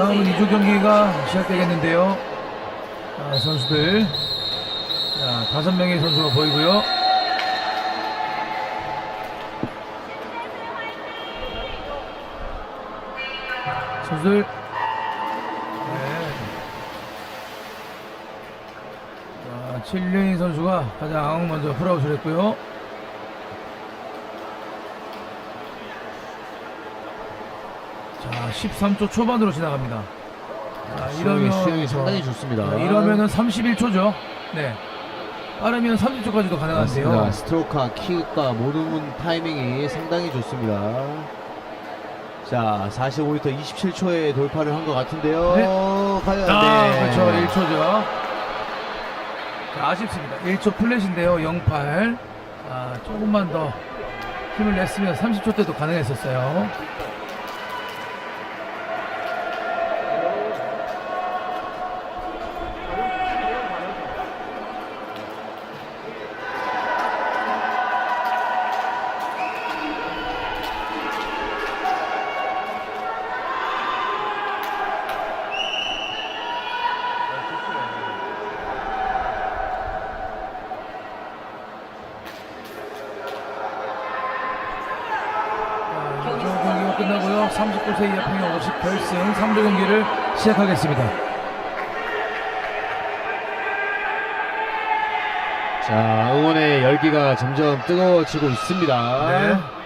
다음은 2조 경기가 시작되겠는데요. 자, 선수들. 자, 다섯 명의 선수가 보이고요. 선수들. 네. 자, 칠륜이 선수가 가장 먼저 풀아웃을 했고요. 자, 13초 초반으로 지나갑니다. 자, 수영이, 이러면 수영이 상당히 좋습니다. 자, 이러면은 31초죠. 네. 빠르면 30초까지도 가능한데요. 맞습니다. 스트로크와 킥과 모든 타이밍이 상당히 좋습니다. 자, 45m 27초에 돌파를 한 것 같은데요. 네. 과연 아, 네. 그렇죠. 1초죠. 자, 아쉽습니다. 1초 플랫인데요. 08. 아, 조금만 더 힘을 냈으면 30초 때도 가능했었어요. 끝나고요. 39세 이하 평영 50 결승 3조 경기를 시작하겠습니다. 자, 응원의 열기가 점점 뜨거워지고 있습니다. 네.